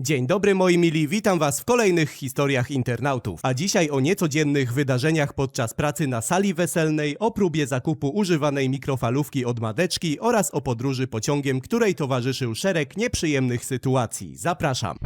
Dzień dobry moi mili, witam was w kolejnych historiach internautów, a dzisiaj o niecodziennych wydarzeniach podczas pracy na sali weselnej, o próbie zakupu używanej mikrofalówki od Madeczki oraz o podróży pociągiem, której towarzyszył szereg nieprzyjemnych sytuacji. Zapraszam.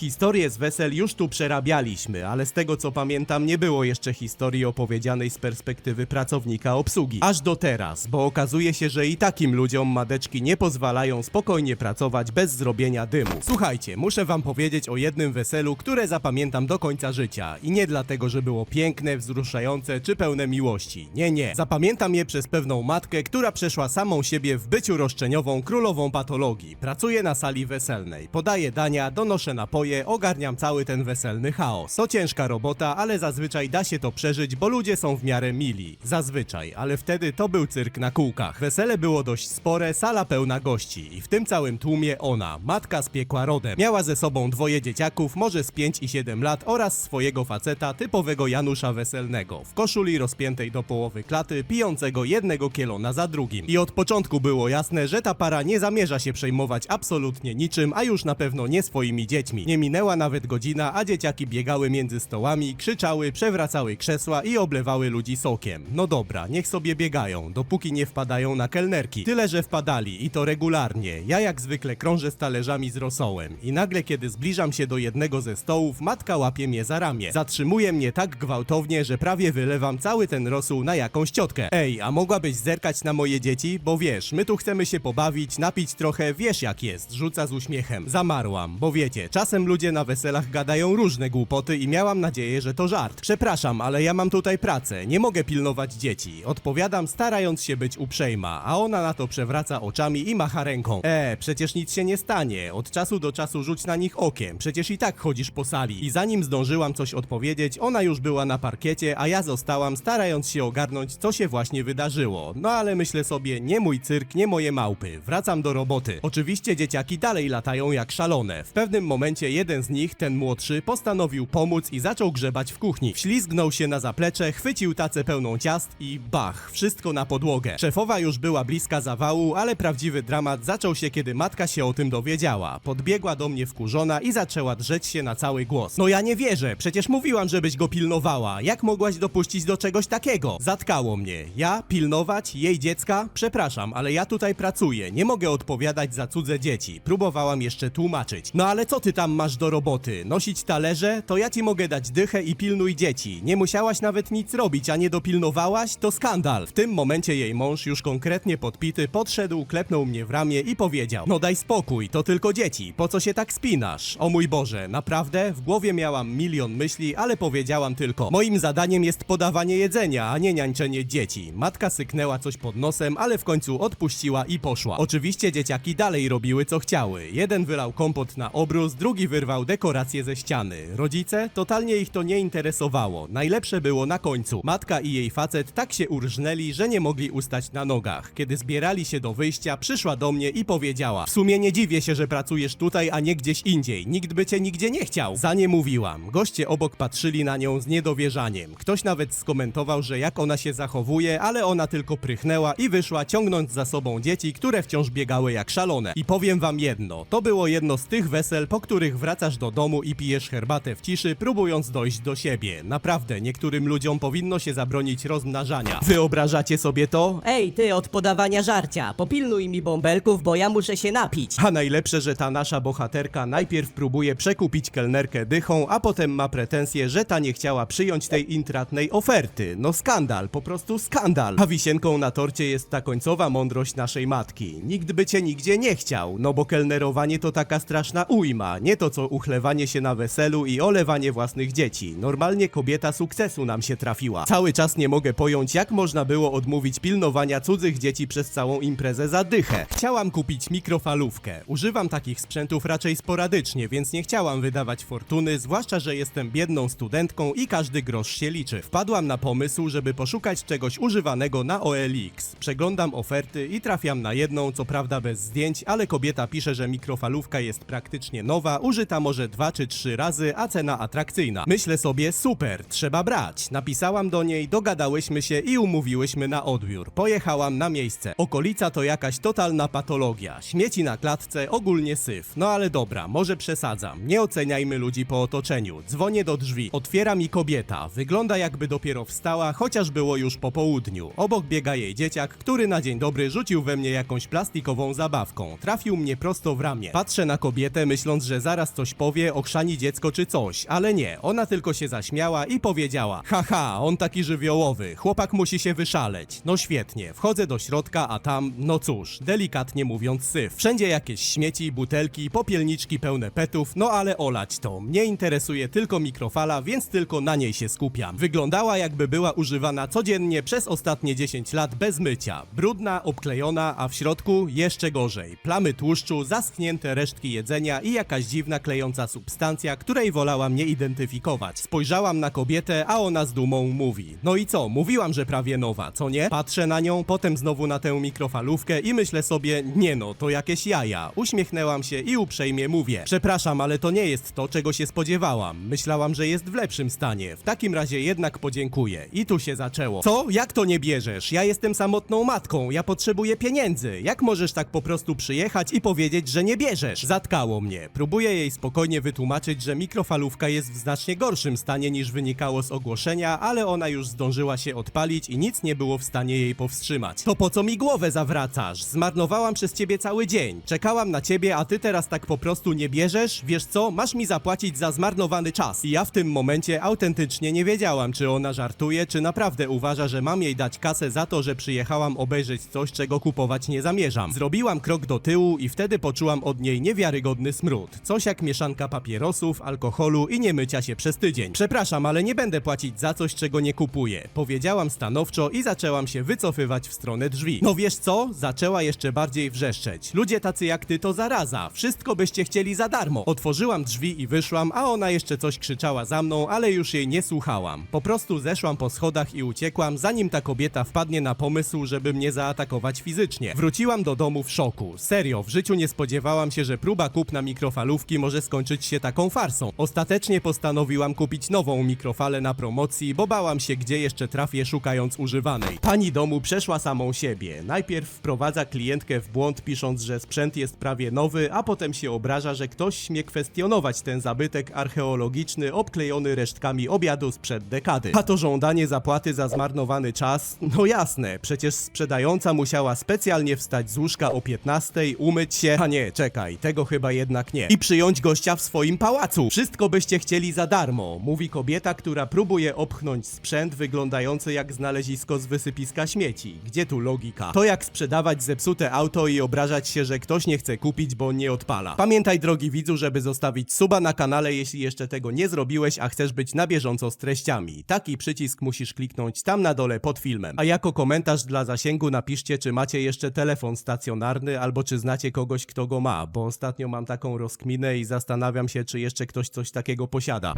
Historię z wesel już tu przerabialiśmy, ale z tego co pamiętam nie było jeszcze historii opowiedzianej z perspektywy pracownika obsługi. Aż do teraz, bo okazuje się, że i takim ludziom madeczki nie pozwalają spokojnie pracować bez zrobienia dymu. Słuchajcie, muszę wam powiedzieć o jednym weselu, które zapamiętam do końca życia. I nie dlatego, że było piękne, wzruszające czy pełne miłości. Nie, nie. Zapamiętam je przez pewną matkę, która przeszła samą siebie w byciu roszczeniową królową patologii. Pracuje na sali weselnej, podaje dania, donoszę napoje, ogarniam cały ten weselny chaos. To ciężka robota, ale zazwyczaj da się to przeżyć, bo ludzie są w miarę mili. Zazwyczaj, ale wtedy to był cyrk na kółkach. Wesele było dość spore, sala pełna gości i w tym całym tłumie ona, matka z piekła rodem. Miała ze sobą dwoje dzieciaków, może z 5 i 7 lat oraz swojego faceta, typowego Janusza Weselnego, w koszuli rozpiętej do połowy klaty, pijącego jednego kielona za drugim. I od początku było jasne, że ta para nie zamierza się przejmować absolutnie niczym, a już na pewno nie swoimi dziećmi. Nie minęła nawet godzina, a dzieciaki biegały między stołami, krzyczały, przewracały krzesła i oblewały ludzi sokiem. No dobra, niech sobie biegają, dopóki nie wpadają na kelnerki. Tyle, że wpadali i to regularnie. Ja jak zwykle krążę z talerzami z rosołem i nagle kiedy zbliżam się do jednego ze stołów, matka łapie mnie za ramię. Zatrzymuje mnie tak gwałtownie, że prawie wylewam cały ten rosół na jakąś ciotkę. Ej, a mogłabyś zerkać na moje dzieci? Bo wiesz, my tu chcemy się pobawić, napić trochę, wiesz jak jest, rzuca z uśmiechem. Zamarłam, bo wiecie, czasem ludzie na weselach gadają różne głupoty i miałam nadzieję, że to żart. Przepraszam, ale ja mam tutaj pracę, nie mogę pilnować dzieci. Odpowiadam, starając się być uprzejma, a ona na to przewraca oczami i macha ręką. E, przecież nic się nie stanie. Od czasu do czasu rzuć na nich okiem, przecież i tak chodzisz po sali. I zanim zdążyłam coś odpowiedzieć, ona już była na parkiecie, a ja zostałam starając się ogarnąć, co się właśnie wydarzyło. No ale myślę sobie, nie mój cyrk, nie moje małpy. Wracam do roboty. Oczywiście dzieciaki dalej latają jak szalone. W pewnym momencie jeden z nich, ten młodszy, postanowił pomóc i zaczął grzebać w kuchni. Wślizgnął się na zaplecze, chwycił tacę pełną ciast i bach, wszystko na podłogę. Szefowa już była bliska zawału, ale prawdziwy dramat zaczął się, kiedy matka się o tym dowiedziała. Podbiegła do mnie wkurzona i zaczęła drzeć się na cały głos. No ja nie wierzę, przecież mówiłam, żebyś go pilnowała. Jak mogłaś dopuścić do czegoś takiego? Zatkało mnie. Ja pilnować jej dziecka? Przepraszam, ale ja tutaj pracuję. Nie mogę odpowiadać za cudze dzieci. Próbowałam jeszcze tłumaczyć. No ale co ty tam masz do roboty? Nosić talerze? To ja ci mogę dać dychę i pilnuj dzieci. Nie musiałaś nawet nic robić, a nie dopilnowałaś? To skandal. W tym momencie jej mąż, już konkretnie podpity, podszedł, klepnął mnie w ramię i powiedział: No daj spokój, to tylko dzieci. Po co się tak spinasz? O mój Boże, naprawdę? W głowie miałam milion myśli, ale powiedziałam tylko: Moim zadaniem jest podawanie jedzenia, a nie niańczenie dzieci. Matka syknęła coś pod nosem, ale w końcu odpuściła i poszła. Oczywiście dzieciaki dalej robiły co chciały. Jeden wylał kompot na obrus, drugi wyrwał dekoracje ze ściany. Rodzice? Totalnie ich to nie interesowało. Najlepsze było na końcu. Matka i jej facet tak się urżnęli, że nie mogli ustać na nogach. Kiedy zbierali się do wyjścia, przyszła do mnie i powiedziała: W sumie nie dziwię się, że pracujesz tutaj, a nie gdzieś indziej. Nikt by cię nigdzie nie chciał. Za nie mówiłam. Goście obok patrzyli na nią z niedowierzaniem. Ktoś nawet skomentował, że jak ona się zachowuje, ale ona tylko prychnęła i wyszła, ciągnąc za sobą dzieci, które wciąż biegały jak szalone. I powiem wam jedno: to było jedno z tych wesel, po których wracasz do domu i pijesz herbatę w ciszy, próbując dojść do siebie. Naprawdę, niektórym ludziom powinno się zabronić rozmnażania. Wyobrażacie sobie to? Ej, ty od podawania żarcia, popilnuj mi bąbelków, bo ja muszę się napić. A najlepsze, że ta nasza bohaterka najpierw próbuje przekupić kelnerkę dychą, a potem ma pretensje, że ta nie chciała przyjąć tej intratnej oferty. No skandal, po prostu skandal. A wisienką na torcie jest ta końcowa mądrość naszej matki. Nikt by cię nigdzie nie chciał, no bo kelnerowanie to taka straszna ujma, nie to co uchlewanie się na weselu i olewanie własnych dzieci. Normalnie kobieta sukcesu nam się trafiła. Cały czas nie mogę pojąć, jak można było odmówić pilnowania cudzych dzieci przez całą imprezę za dychę. Chciałam kupić mikrofalówkę. Używam takich sprzętów raczej sporadycznie, więc nie chciałam wydawać fortuny, zwłaszcza, że jestem biedną studentką i każdy grosz się liczy. Wpadłam na pomysł, żeby poszukać czegoś używanego na OLX. Przeglądam oferty i trafiam na jedną, co prawda bez zdjęć, ale kobieta pisze, że mikrofalówka jest praktycznie nowa, używana zużyta może dwa czy trzy razy, a cena atrakcyjna. Myślę sobie, super, trzeba brać. Napisałam do niej, dogadałyśmy się i umówiłyśmy na odbiór. Pojechałam na miejsce. Okolica to jakaś totalna patologia. Śmieci na klatce, ogólnie syf. No ale dobra, może przesadzam. Nie oceniajmy ludzi po otoczeniu. Dzwonię do drzwi. Otwiera mi kobieta. Wygląda jakby dopiero wstała, chociaż było już po południu. Obok biega jej dzieciak, który na dzień dobry rzucił we mnie jakąś plastikową zabawką. Trafił mnie prosto w ramię. Patrzę na kobietę, myśląc, że zaraz coś powie, ochrzani dziecko czy coś, ale nie. Ona tylko się zaśmiała i powiedziała: Haha, on taki żywiołowy, chłopak musi się wyszaleć. No świetnie, wchodzę do środka, a tam, no cóż, delikatnie mówiąc syf. Wszędzie jakieś śmieci, butelki, popielniczki pełne petów, no ale olać to. Mnie interesuje tylko mikrofala, więc tylko na niej się skupiam. Wyglądała jakby była używana codziennie przez ostatnie 10 lat bez mycia. Brudna, obklejona, a w środku jeszcze gorzej. Plamy tłuszczu, zaschnięte resztki jedzenia i jakaś dziwna klejąca substancja, której wolałam nie identyfikować. Spojrzałam na kobietę, a ona z dumą mówi. No i co, mówiłam, że prawie nowa, co nie? Patrzę na nią, potem znowu na tę mikrofalówkę i myślę sobie, nie no, to jakieś jaja. Uśmiechnęłam się i uprzejmie mówię. Przepraszam, ale to nie jest to, czego się spodziewałam. Myślałam, że jest w lepszym stanie. W takim razie jednak podziękuję. I tu się zaczęło. Co? Jak to nie bierzesz? Ja jestem samotną matką, ja potrzebuję pieniędzy. Jak możesz tak po prostu przyjechać i powiedzieć, że nie bierzesz? Zatkało mnie. Próbuję jej spokojnie wytłumaczyć, że mikrofalówka jest w znacznie gorszym stanie niż wynikało z ogłoszenia, ale ona już zdążyła się odpalić i nic nie było w stanie jej powstrzymać. To po co mi głowę zawracasz? Zmarnowałam przez ciebie cały dzień. Czekałam na ciebie, a ty teraz tak po prostu nie bierzesz? Wiesz co? Masz mi zapłacić za zmarnowany czas. I ja w tym momencie autentycznie nie wiedziałam, czy ona żartuje, czy naprawdę uważa, że mam jej dać kasę za to, że przyjechałam obejrzeć coś, czego kupować nie zamierzam. Zrobiłam krok do tyłu i wtedy poczułam od niej niewiarygodny smród. Coś jak mieszanka papierosów, alkoholu i niemycia się przez tydzień. Przepraszam, ale nie będę płacić za coś, czego nie kupuję. Powiedziałam stanowczo i zaczęłam się wycofywać w stronę drzwi. No wiesz co? Zaczęła jeszcze bardziej wrzeszczeć. Ludzie tacy jak ty to zaraza. Wszystko byście chcieli za darmo. Otworzyłam drzwi i wyszłam, a ona jeszcze coś krzyczała za mną, ale już jej nie słuchałam. Po prostu zeszłam po schodach i uciekłam, zanim ta kobieta wpadnie na pomysł, żeby mnie zaatakować fizycznie. Wróciłam do domu w szoku. Serio, w życiu nie spodziewałam się, że próba kupna mikrofalówki może skończyć się taką farsą. Ostatecznie postanowiłam kupić nową mikrofalę na promocji, bo bałam się, gdzie jeszcze trafię szukając używanej. Pani domu przeszła samą siebie. Najpierw wprowadza klientkę w błąd, pisząc, że sprzęt jest prawie nowy, a potem się obraża, że ktoś śmie kwestionować ten zabytek archeologiczny obklejony resztkami obiadu sprzed dekady. A to żądanie zapłaty za zmarnowany czas? No jasne, przecież sprzedająca musiała specjalnie wstać z łóżka o 15, umyć się. A nie, czekaj, tego chyba jednak nie. I przyjąć gościa w swoim pałacu. Wszystko byście chcieli za darmo, mówi kobieta, która próbuje opchnąć sprzęt wyglądający jak znalezisko z wysypiska śmieci. Gdzie tu logika? To jak sprzedawać zepsute auto i obrażać się, że ktoś nie chce kupić, bo nie odpala. Pamiętaj, drogi widzu, żeby zostawić suba na kanale, jeśli jeszcze tego nie zrobiłeś, a chcesz być na bieżąco z treściami. Taki przycisk musisz kliknąć tam na dole pod filmem. A jako komentarz dla zasięgu napiszcie, czy macie jeszcze telefon stacjonarny, albo czy znacie kogoś, kto go ma, bo ostatnio mam taką rozkminę i zastanawiam się, czy jeszcze ktoś coś takiego posiada.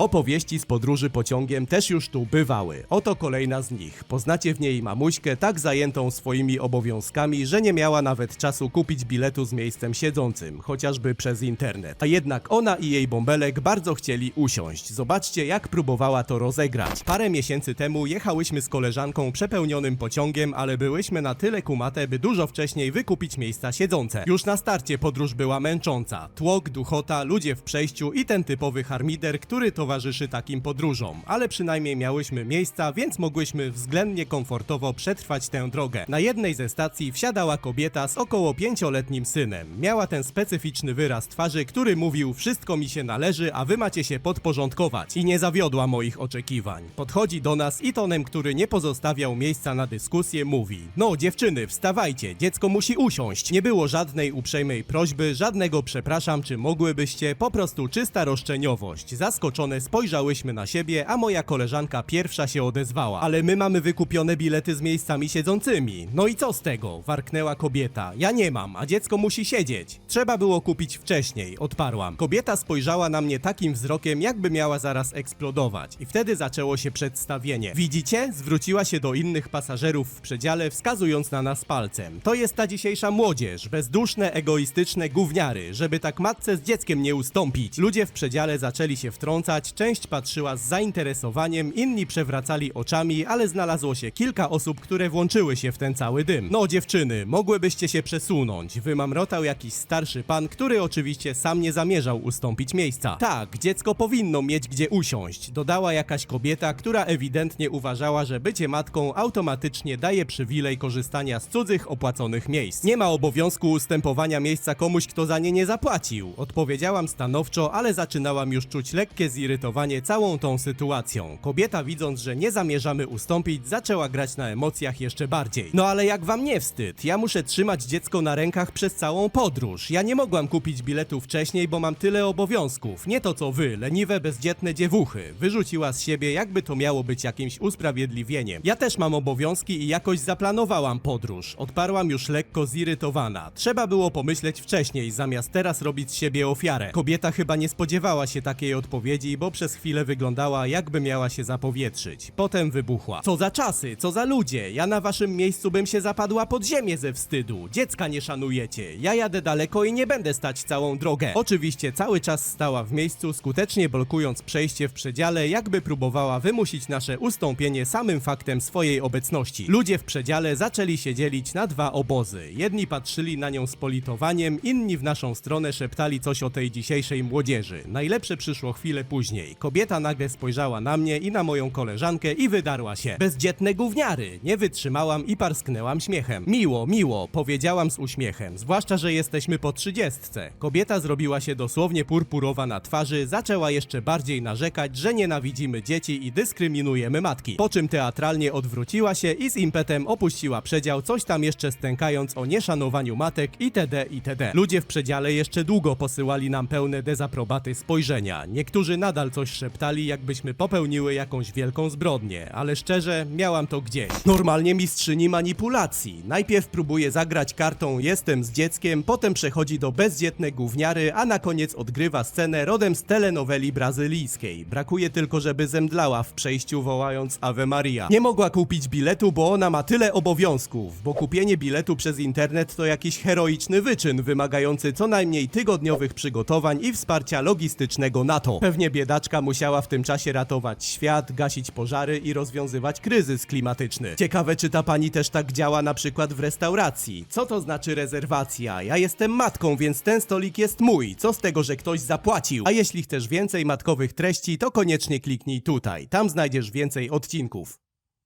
Opowieści z podróży pociągiem też już tu bywały. Oto kolejna z nich. Poznacie w niej mamuśkę tak zajętą swoimi obowiązkami, że nie miała nawet czasu kupić biletu z miejscem siedzącym, chociażby przez internet. A jednak ona i jej bąbelek bardzo chcieli usiąść. Zobaczcie, jak próbowała to rozegrać. Parę miesięcy temu jechałyśmy z koleżanką przepełnionym pociągiem, ale byłyśmy na tyle kumate, by dużo wcześniej wykupić miejsca siedzące. Już na starcie podróż była męcząca. Tłok, duchota, ludzie w przejściu i ten typowy harmider, który towarzyszy takim podróżom. Ale przynajmniej miałyśmy miejsca, więc mogłyśmy względnie komfortowo przetrwać tę drogę. Na jednej ze stacji wsiadała kobieta z około pięcioletnim synem. Miała ten specyficzny wyraz twarzy, który mówił wszystko mi się należy, a wy macie się podporządkować. I nie zawiodła moich oczekiwań. Podchodzi do nas i tonem, który nie pozostawiał miejsca na dyskusję, mówi No dziewczyny, wstawajcie, dziecko musi usiąść. Nie było żadnej uprzejmej prośby, żadnego przepraszam, czy mogłybyście, po prostu czysta roszczeniowość. Zaskoczone spojrzałyśmy na siebie, a moja koleżanka pierwsza się odezwała. Ale my mamy wykupione bilety z miejscami siedzącymi. No i co z tego? Warknęła kobieta. Ja nie mam, a dziecko musi siedzieć. Trzeba było kupić wcześniej, odparłam. Kobieta spojrzała na mnie takim wzrokiem, jakby miała zaraz eksplodować. I wtedy zaczęło się przedstawienie. Widzicie? Zwróciła się do innych pasażerów w przedziale, wskazując na nas palcem. To jest ta dzisiejsza młodzież. Bezduszne, egoistyczne gówniary, żeby tak matce z dzieckiem nie ustąpić. Ludzie w przedziale zaczęli się wtrącać, część patrzyła z zainteresowaniem, inni przewracali oczami, ale znalazło się kilka osób, które włączyły się w ten cały dym. No dziewczyny, mogłybyście się przesunąć. Wymamrotał jakiś starszy pan, który oczywiście sam nie zamierzał ustąpić miejsca. Tak, dziecko powinno mieć gdzie usiąść, dodała jakaś kobieta, która ewidentnie uważała, że bycie matką automatycznie daje przywilej korzystania z cudzych opłaconych miejsc. Nie ma obowiązku ustępowania miejsca komuś, kto za nie nie zapłacił. Odpowiedziałam stanowczo, ale zaczynałam już czuć lekkie zirytowanie całą tą sytuacją. Kobieta widząc, że nie zamierzamy ustąpić, zaczęła grać na emocjach jeszcze bardziej. No ale jak wam nie wstyd? Ja muszę trzymać dziecko na rękach przez całą podróż. Ja nie mogłam kupić biletu wcześniej, bo mam tyle obowiązków. Nie to co wy, leniwe, bezdzietne dziewuchy. Wyrzuciła z siebie, jakby to miało być jakimś usprawiedliwieniem. Ja też mam obowiązki i jakoś zaplanowałam podróż. Odparłam już lekko zirytowana. Trzeba było pomyśleć wcześniej, zamiast teraz robić z siebie ofiarę. Kobieta chyba nie spodziewała się takiej odpowiedzi, bo przez chwilę wyglądała, jakby miała się zapowietrzyć. Potem wybuchła. Co za czasy, co za ludzie. Ja na waszym miejscu bym się zapadła pod ziemię ze wstydu. Dziecka nie szanujecie. Ja jadę daleko i nie będę stać całą drogę. Oczywiście cały czas stała w miejscu, skutecznie blokując przejście w przedziale, jakby próbowała wymusić nasze ustąpienie samym faktem swojej obecności. Ludzie w przedziale zaczęli się dzielić na dwa obozy. Jedni patrzyli na nią z politowaniem, inni w naszą stronę szeptali coś o tej dzisiejszej młodzieży. Najlepsze przyszło chwilę później. Kobieta nagle spojrzała na mnie i na moją koleżankę i wydarła się. Bezdzietne gówniary! Nie wytrzymałam i parsknęłam śmiechem. Miło, miło, powiedziałam z uśmiechem, zwłaszcza, że jesteśmy po trzydziestce. Kobieta zrobiła się dosłownie purpurowa na twarzy, zaczęła jeszcze bardziej narzekać, że nienawidzimy dzieci i dyskryminujemy matki. Po czym teatralnie odwróciła się i z impetem opuściła przedział, coś tam jeszcze stękając o nieszanowaniu matek itd. itd. Ludzie w przedziale jeszcze długo posyłali nam pełne dezaprobaty spojrzenia. Niektórzy nadal coś szeptali, jakbyśmy popełniły jakąś wielką zbrodnię, ale szczerze, miałam to gdzieś. Normalnie mistrzyni manipulacji. Najpierw próbuje zagrać kartą jestem z dzieckiem, potem przechodzi do bezdzietne gówniary, a na koniec odgrywa scenę rodem z telenoweli brazylijskiej. Brakuje tylko, żeby zemdlała w przejściu wołając Ave Maria. Nie mogła kupić biletu, bo ona ma tyle obowiązków, bo kupienie biletu przez internet to jakiś heroiczny wyczyn wymagający co najmniej tygodniowych przygotowań i wsparcia logistycznego NATO. Pewnie biedaczka musiała w tym czasie ratować świat, gasić pożary i rozwiązywać kryzys klimatyczny. Ciekawe, czy ta pani też tak działa na przykład w restauracji. Co to znaczy rezerwacja? Ja jestem matką, więc ten stolik jest mój. Co z tego, że ktoś zapłacił? A jeśli chcesz więcej matkowych treści, to koniecznie kliknij tutaj. Tam znajdziesz więcej odcinków.